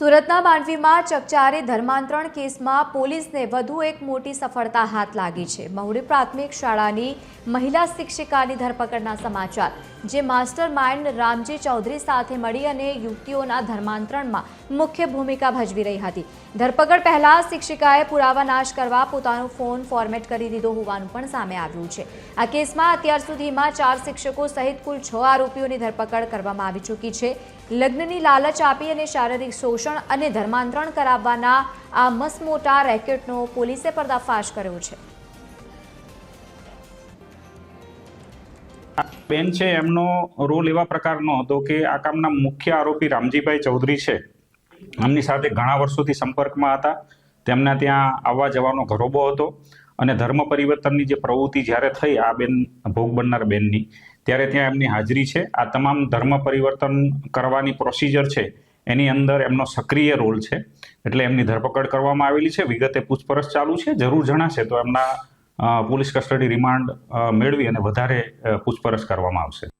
સુરતના માંડવીમાં ચકચારી ધર્માંતરણ કેસમાં પોલીસને વધુ એક મોટી સફળતા હાથ લાગી છે. મહુડી પ્રાથમિક શાળાની મહિલા શિક્ષિકાની ધરપકડના સમાચાર, જે માસ્ટર માઇન્ડ રામજી ચૌધરી સાથે મળી અને યુવતીઓના ધર્માંતરણમાં મુખ્ય ભૂમિકા ભજવી રહી હતી. ધરપકડ પહેલા શિક્ષિકાએ પુરાવા નાશ કરવા પોતાનો ફોન ફોર્મેટ કરી દીધો હોવાનું પણ સામે આવ્યું છે. આ કેસમાં અત્યાર સુધીમાં ચાર શિક્ષકો સહિત કુલ છ આરોપીઓની ધરપકડ કરવામાં આવી ચૂકી છે. લગ્નની લાલચ આપી અને શારીરિક શોષણ અને ધર્માંતરણ કરાવવાના આ મસમોટા રેકેટનો પોલીસે પર્દાફાશ કર્યો છે. બેન છે, એમનો રોલ એવા પ્રકારનો હતો કે આ કામના મુખ્ય આરોપી રામજીભાઈ ચૌધરી છે. એમની સાથે ઘણા વર્ષોથી સંપર્કમાં હતા. તેમના ત્યાં આવવા જવાનો ઘરોબો હતો અને ધર્મ પરિવર્તનની જે પ્રવૃત્તિ જ્યારે થઈ આ બેન, ભોગ બનનાર બેનની, ત્યારે ત્યાં એમની હાજરી છે. આ તમામ ધર્મ પરિવર્તન કરવાની પ્રોસિજર છે. એની અંદર એમનો સક્રિય રોલ છે. એટલે એમની ધરપકડ કરવામાં આવેલી છે. વિગતે પૂછપરછ ચાલુ છે. જરૂર જણાશે તો એમના પોલીસ કસ્ટડી રિમાન્ડ મેળવી અને વધારે પૂછપરછ કરવામાં આવશે.